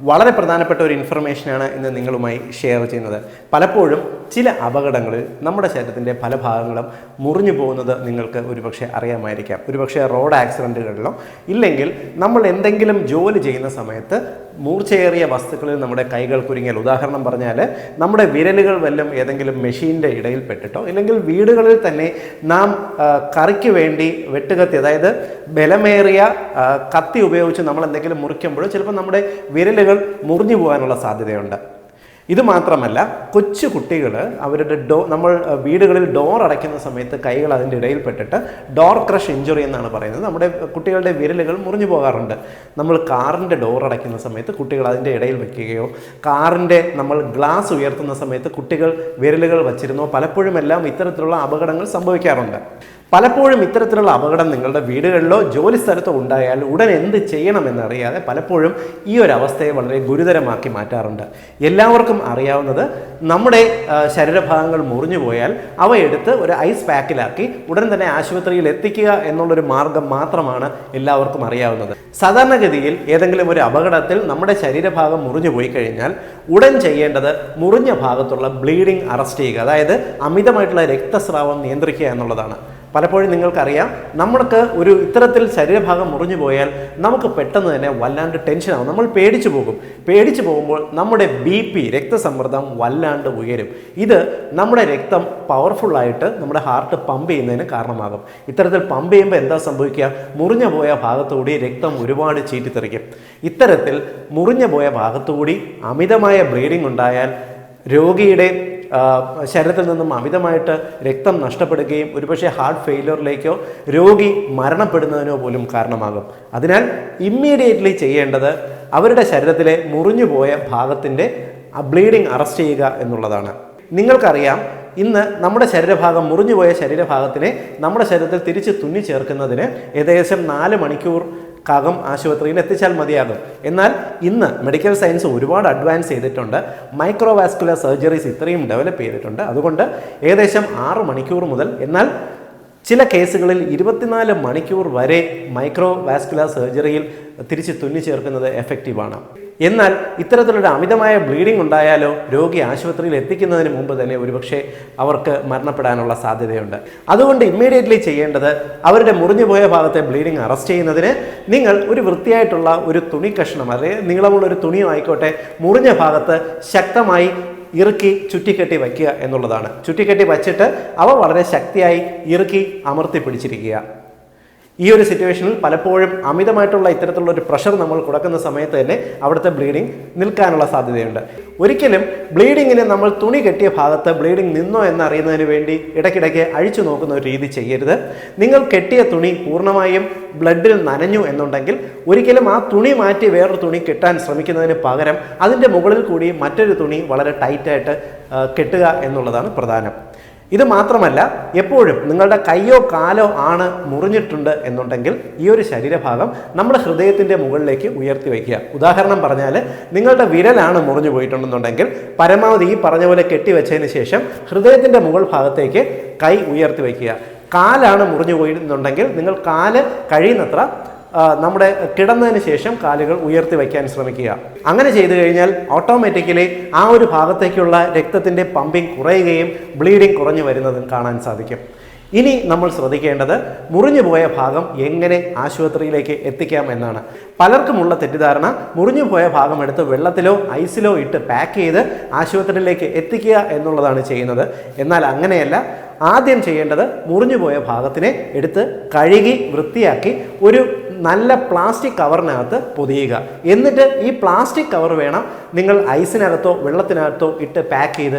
വളരെ പ്രധാനപ്പെട്ട ഒരു ഇൻഫർമേഷനാണ് ഇന്ന് നിങ്ങളുമായി ഷെയർ ചെയ്യുന്നത്. പലപ്പോഴും ചില അപകടങ്ങളിൽ നമ്മുടെ ശരീരത്തിന്റെ പല ഭാഗങ്ങളും മുറിഞ്ഞു പോകുന്നത് നിങ്ങൾക്ക് ഒരുപക്ഷെ അറിയാമായിരിക്കാം. ഒരുപക്ഷെ റോഡ് ആക്സിഡന്റുകളിലോ ഇല്ലെങ്കിൽ നമ്മൾ എന്തെങ്കിലും ജോലി ചെയ്യുന്ന സമയത്ത് മൂർച്ചയേറിയ വസ്തുക്കളിൽ നമ്മുടെ കൈകൾ കുരുങ്ങിയാൽ ഉദാഹരണം പറഞ്ഞാൽ നമ്മുടെ വിരലുകൾ വല്ലതും ഏതെങ്കിലും മെഷീന്റെ ഇടയിൽ പെട്ടിട്ടോ ഇല്ലെങ്കിൽ വീടുകളിൽ തന്നെ നാം കറിക്ക് വേണ്ടി വെട്ടുകത്തി അതായത് ബലമേറിയ കത്തി ഉപയോഗിച്ച് നമ്മൾ എന്തെങ്കിലും മുറിക്കുമ്പോഴോ ചിലപ്പോൾ നമ്മുടെ വിരലുകൾ മുറിഞ്ഞു പോകാനുള്ള സാധ്യതയുണ്ട്. ഇത് മാത്രമല്ല കൊച്ചു കുട്ടികൾ അവരുടെ ഡോ നമ്മൾ വീടുകളിൽ ഡോർ അടയ്ക്കുന്ന സമയത്ത് കൈകൾ അതിന്റെ ഇടയിൽ പെട്ടിട്ട് ഡോർ ക്രഷ് ഇഞ്ചുറി എന്നാണ് പറയുന്നത്. നമ്മുടെ കുട്ടികളുടെ വിരലുകൾ മുറിഞ്ഞു പോകാറുണ്ട്. നമ്മൾ കാറിന്റെ ഡോർ അടയ്ക്കുന്ന സമയത്ത് കുട്ടികൾ അതിന്റെ ഇടയിൽ വയ്ക്കുകയോ കാറിന്റെ നമ്മൾ ഗ്ലാസ് ഉയർത്തുന്ന സമയത്ത് കുട്ടികൾ വിരലുകൾ വച്ചിരുന്നോ പലപ്പോഴും എല്ലാം ഇത്തരത്തിലുള്ള അപകടങ്ങൾ സംഭവിക്കാറുണ്ട്. പലപ്പോഴും ഇത്തരത്തിലുള്ള അപകടം നിങ്ങളുടെ വീടുകളിലോ ജോലി സ്ഥലത്തോ ഉണ്ടായാൽ ഉടൻ എന്ത് ചെയ്യണമെന്നറിയാതെ പലപ്പോഴും ഈ ഒരു അവസ്ഥയെ വളരെ ഗുരുതരമാക്കി മാറ്റാറുണ്ട്. എല്ലാവർക്കും അറിയാവുന്നത് നമ്മുടെ ശരീരഭാഗങ്ങൾ മുറിഞ്ഞു പോയാൽ അവ എടുത്ത് ഒരു ഐസ് പാക്കിലാക്കി ഉടൻ തന്നെ ആശുപത്രിയിൽ എത്തിക്കുക എന്നുള്ളൊരു മാർഗം മാത്രമാണ് എല്ലാവർക്കും അറിയാവുന്നത്. സാധാരണഗതിയിൽ ഏതെങ്കിലും ഒരു അപകടത്തിൽ നമ്മുടെ ശരീരഭാഗം മുറിഞ്ഞു പോയി കഴിഞ്ഞാൽ ഉടൻ ചെയ്യേണ്ടത് മുറിഞ്ഞ ഭാഗത്തുള്ള ബ്ലീഡിംഗ് അറസ്റ്റ് ചെയ്യുക. അതായത് അമിതമായിട്ടുള്ള രക്തസ്രാവം നിയന്ത്രിക്കുക എന്നുള്ളതാണ്. പലപ്പോഴും നിങ്ങൾക്കറിയാം നമ്മൾക്ക് ഒരു ഇത്തരത്തിൽ ശരീരഭാഗം മുറിഞ്ഞു പോയാൽ നമുക്ക് പെട്ടെന്ന് തന്നെ വല്ലാണ്ട് ടെൻഷനാവും നമ്മൾ പേടിച്ചു പോകും. പേടിച്ചു പോകുമ്പോൾ നമ്മുടെ ബി പി രക്തസമ്മർദ്ദം വല്ലാണ്ട് ഉയരും. ഇത് നമ്മുടെ രക്തം പവർഫുള്ളായിട്ട് നമ്മുടെ ഹാർട്ട് പമ്പ് ചെയ്യുന്നതിന് കാരണമാകും. ഇത്തരത്തിൽ പമ്പ് ചെയ്യുമ്പോൾ എന്താ സംഭവിക്കുക? മുറിഞ്ഞു പോയ ഭാഗത്തുകൂടി രക്തം ഒരുപാട് ചീറ്റിത്തെറിക്കും. ഇത്തരത്തിൽ മുറിഞ്ഞു പോയ ഭാഗത്തുകൂടി അമിതമായ ബ്ലീഡിംഗ് ഉണ്ടായാൽ രോഗിയുടെ ശരീരത്തിൽ നിന്നും അമിതമായിട്ട് രക്തം നഷ്ടപ്പെടുകയും ഒരുപക്ഷെ ഹാർട്ട് ഫെയിലിയറിലേക്കോ രോഗി മരണപ്പെടുന്നതിനോ പോലും കാരണമാകും. അതിനാൽ ഇമ്മീഡിയറ്റ്ലി ചെയ്യേണ്ടത് അവരുടെ ശരീരത്തിലെ മുറിഞ്ഞുപോയ ഭാഗത്തിന്റെ ബ്ലീഡിംഗ് അറസ്റ്റ് ചെയ്യുക എന്നുള്ളതാണ്. നിങ്ങൾക്കറിയാം ഇന്ന് നമ്മുടെ ശരീരഭാഗം മുറിഞ്ഞുപോയ ശരീരഭാഗത്തിനെ നമ്മുടെ ശരീരത്തിൽ തിരിച്ച് തുന്നി ചേർക്കുന്നതിന് ഏകദേശം നാല് മണിക്കൂർ കകം ആശുപത്രിയിൽ എത്തിച്ചാൽ മതിയാകും. എന്നാൽ ഇന്ന് മെഡിക്കൽ സയൻസ് ഒരുപാട് അഡ്വാൻസ് ചെയ്തിട്ടുണ്ട്. മൈക്രോവാസ്കുലർ സർജറീസ് ഇത്രയും ഡെവലപ്പ് ചെയ്തിട്ടുണ്ട്. അതുകൊണ്ട് ഏകദേശം ആറ് മണിക്കൂർ മുതൽ എന്നാൽ ചില കേസുകളിൽ ഇരുപത്തിനാല് മണിക്കൂർ വരെ മൈക്രോ വാസ്കുലർ സർജറിയിൽ തിരിച്ച് തുന്നി ചേർക്കുന്നത് എഫക്റ്റീവാണ് എന്നാൽ ഇത്തരത്തിലൊരു അമിതമായ ബ്ലീഡിംഗ് ഉണ്ടായാലോ രോഗി ആശുപത്രിയിൽ എത്തിക്കുന്നതിന് മുമ്പ് തന്നെ ഒരുപക്ഷെ അവർക്ക് മരണപ്പെടാനുള്ള സാധ്യതയുണ്ട്. അതുകൊണ്ട് ഇമ്മീഡിയറ്റ്ലി ചെയ്യേണ്ടത് അവരുടെ മുറിഞ്ഞുപോയ ഭാഗത്തെ ബ്ലീഡിംഗ് അറസ്റ്റ് ചെയ്യുന്നതിന് നിങ്ങൾ ഒരു വൃത്തിയായിട്ടുള്ള ഒരു തുണി കഷ്ണം അല്ലെങ്കിൽ നീളമുള്ള ഒരു തുണിയോ ആയിക്കോട്ടെ മുറിഞ്ഞ ഭാഗത്ത് ശക്തമായി ഇറുക്കി ചുറ്റിക്കെട്ടി വയ്ക്കുക എന്നുള്ളതാണ്. ചുറ്റിക്കെട്ടി വച്ചിട്ട് അവ വളരെ ശക്തിയായി ഇറുക്കി അമർത്തി പിടിച്ചിരിക്കുക. ഈ ഒരു സിറ്റുവേഷനിൽ പലപ്പോഴും അമിതമായിട്ടുള്ള ഇത്തരത്തിലുള്ള ഒരു പ്രഷർ നമ്മൾ കൊടുക്കുന്ന സമയത്ത് തന്നെ അവിടുത്തെ ബ്ലീഡിംഗ് നിൽക്കാനുള്ള സാധ്യതയുണ്ട്. ഒരിക്കലും ബ്ലീഡിങ്ങിന് നമ്മൾ തുണി കെട്ടിയ ഭാഗത്ത് ബ്ലീഡിംഗ് നിന്നോ എന്നറിയുന്നതിന് വേണ്ടി ഇടയ്ക്കിടയ്ക്ക് അഴിച്ചു നോക്കുന്ന ഒരു രീതി ചെയ്യരുത്. നിങ്ങൾ കെട്ടിയ തുണി പൂർണമായും ബ്ലഡിൽ നനഞ്ഞു എന്നുണ്ടെങ്കിൽ ഒരിക്കലും ആ തുണി മാറ്റി വേറൊരു തുണി കെട്ടാൻ ശ്രമിക്കുന്നതിന് പകരം അതിന്റെ മുകളിൽ കൂടി മറ്റൊരു തുണി വളരെ ടൈറ്റായിട്ട് കെട്ടുക എന്നുള്ളതാണ് പ്രധാനം. ഇത് മാത്രമല്ല എപ്പോഴും നിങ്ങളുടെ കയ്യോ കാലോ ആണ് മുറിഞ്ഞിട്ടുണ്ട് എന്നുണ്ടെങ്കിൽ ഈ ഒരു ശരീരഭാഗം നമ്മുടെ ഹൃദയത്തിന്റെ മുകളിലേക്ക് ഉയർത്തി വയ്ക്കുക. ഉദാഹരണം പറഞ്ഞാൽ നിങ്ങളുടെ വിരലാണ് മുറിഞ്ഞു പോയിട്ടുണ്ടെന്നുണ്ടെങ്കിൽ പരമാവധി ഈ പറഞ്ഞ പോലെ കെട്ടിവെച്ചതിന് ശേഷം ഹൃദയത്തിന്റെ മുകൾ ഭാഗത്തേക്ക് കൈ ഉയർത്തി വയ്ക്കുക. കാലാണ് മുറിഞ്ഞു പോയിരുന്നുണ്ടെങ്കിൽ നിങ്ങൾ കാൽ കഴിയുന്നത്ര നമ്മുടെ കിടന്നതിന് ശേഷം കാലുകൾ ഉയർത്തി വയ്ക്കാൻ ശ്രമിക്കുക. അങ്ങനെ ചെയ്തു കഴിഞ്ഞാൽ ഓട്ടോമാറ്റിക്കലി ആ ഒരു ഭാഗത്തേക്കുള്ള രക്തത്തിന്റെ പമ്പിങ് കുറയുകയും ബ്ലീഡിങ് കുറഞ്ഞു വരുന്നതും കാണാൻ സാധിക്കും. ഇനി നമ്മൾ ശ്രദ്ധിക്കേണ്ടത് മുറിഞ്ഞു പോയ ഭാഗം എങ്ങനെ ആശുപത്രിയിലേക്ക് എത്തിക്കാം എന്നാണ്. പലർക്കുമുള്ള തെറ്റിദ്ധാരണ മുറിഞ്ഞു പോയ ഭാഗം എടുത്ത് വെള്ളത്തിലോ ഐസിലോ ഇട്ട് പാക്ക് ചെയ്ത് ആശുപത്രിയിലേക്ക് എത്തിക്കുക എന്നുള്ളതാണ് ചെയ്യുന്നത്. എന്നാൽ അങ്ങനെയല്ല. ആദ്യം ചെയ്യേണ്ടത് മുറിഞ്ഞു പോയ ഭാഗത്തിനെ എടുത്ത് കഴുകി വൃത്തിയാക്കി ഒരു നല്ല പ്ലാസ്റ്റിക് കവറിനകത്ത് പൊതിയുക. എന്നിട്ട് ഈ പ്ലാസ്റ്റിക് കവർ വേണം നിങ്ങൾ ഐസിനകത്തോ വെള്ളത്തിനകത്തോ ഇട്ട് പാക്ക് ചെയ്ത്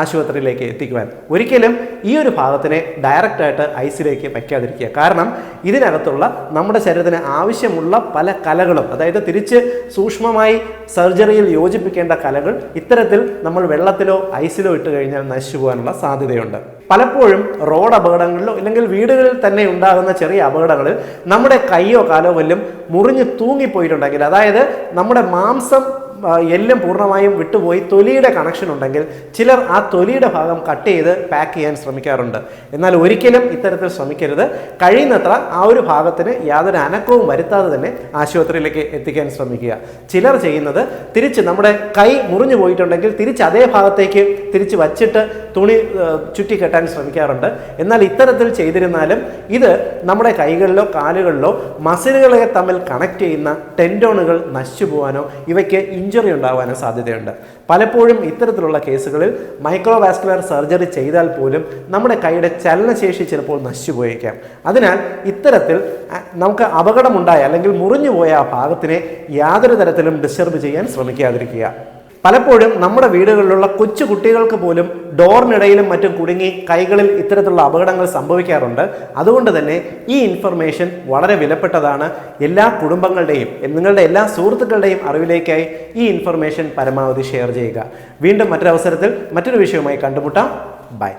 ആശുപത്രിയിലേക്ക് എത്തിക്കുവാൻ. ഒരിക്കലും ഈ ഒരു ഭാഗത്തിനെ ഡയറക്റ്റായിട്ട് ഐസിലേക്ക് വയ്ക്കാതിരിക്കുക. കാരണം ഇതിനകത്തുള്ള നമ്മുടെ ശരീരത്തിന് ആവശ്യമുള്ള പല കലകളും അതായത് തിരിച്ച് സൂക്ഷ്മമായി സർജറിയിൽ യോജിപ്പിക്കേണ്ട കലകൾ ഇത്തരത്തിൽ നമ്മൾ വെള്ളത്തിലോ ഐസിലോ ഇട്ട് കഴിഞ്ഞാൽ നശിച്ചു പോകാനുള്ള സാധ്യതയുണ്ട്. പലപ്പോഴും റോഡ് അപകടങ്ങളിലോ അല്ലെങ്കിൽ വീടുകളിൽ തന്നെ ഉണ്ടാകുന്ന ചെറിയ അപകടങ്ങളിൽ നമ്മുടെ കൈയോ കാലോ വല്ലതും മുറിഞ്ഞ് തൂങ്ങിപ്പോയിട്ടുണ്ടെങ്കിൽ അതായത് നമ്മുടെ മാംസം എല്ലും പൂർണമായും വിട്ടുപോയി തൊലിയുടെ കണക്ഷൻ ഉണ്ടെങ്കിൽ ചിലർ ആ തൊലിയുടെ ഭാഗം കട്ട് ചെയ്ത് പാക്ക് ചെയ്യാൻ ശ്രമിക്കാറുണ്ട്. എന്നാൽ ഒരിക്കലും ഇത്തരത്തിൽ ശ്രമിക്കരുത്. കഴിയുന്നത്ര ആ ഒരു ഭാഗത്തിന് യാതൊരു അനക്കവും വരുത്താതെ തന്നെ ആശുപത്രിയിലേക്ക് എത്തിക്കാൻ ശ്രമിക്കുക. ചിലർ ചെയ്യുന്നത് തിരിച്ച് നമ്മുടെ കൈ മുറിഞ്ഞു പോയിട്ടുണ്ടെങ്കിൽ തിരിച്ച് അതേ ഭാഗത്തേക്ക് തിരിച്ച് വച്ചിട്ട് തുണി ചുറ്റിക്കെട്ടാൻ ചുറ്റി കെട്ടാൻ ശ്രമിക്കാറുണ്ട്. എന്നാൽ ഇത്തരത്തിൽ ചെയ്തിരുന്നാലും ഇത് നമ്മുടെ കൈകളിലോ കാലുകളിലോ മസിലുകളെ തമ്മിൽ കണക്ട് ചെയ്യുന്ന ടെൻഡോണുകൾ നശിച്ചു പോകാനോ ഇവയ്ക്ക് ഇഞ്ചുറി ഉണ്ടാകാനും സാധ്യതയുണ്ട്. പലപ്പോഴും ഇത്തരത്തിലുള്ള കേസുകളിൽ മൈക്രോവാസ്കുലർ സർജറി ചെയ്താൽ പോലും നമ്മുടെ കൈയുടെ ചലനശേഷി ചിലപ്പോൾ നശിച്ചുപോയേക്കാം. അതിനാൽ ഇത്തരത്തിൽ നമുക്ക് അപകടമുണ്ടായ അല്ലെങ്കിൽ മുറിഞ്ഞു പോയ ആ ഭാഗത്തിനെ യാതൊരു തരത്തിലും ഡിസ്റ്റർബ് ചെയ്യാൻ ശ്രമിക്കാതിരിക്കുക. പലപ്പോഴും നമ്മുടെ വീടുകളിലുള്ള കൊച്ചു കുട്ടികൾക്ക് പോലും ഡോറിനിടയിലും മറ്റും കുടുങ്ങി കൈകളിൽ ഇത്തരത്തിലുള്ള അപകടങ്ങൾ സംഭവിക്കാറുണ്ട്. അതുകൊണ്ട് തന്നെ ഈ ഇൻഫർമേഷൻ വളരെ വിലപ്പെട്ടതാണ്. എല്ലാ കുടുംബങ്ങളുടെയും നിങ്ങളുടെ എല്ലാ സുഹൃത്തുക്കളുടെയും അറിവിലേക്കായി ഈ ഇൻഫർമേഷൻ പരമാവധി ഷെയർ ചെയ്യുക. വീണ്ടും മറ്റൊരവസരത്തിൽ മറ്റൊരു വിഷയവുമായി കണ്ടുമുട്ടാം. ബൈ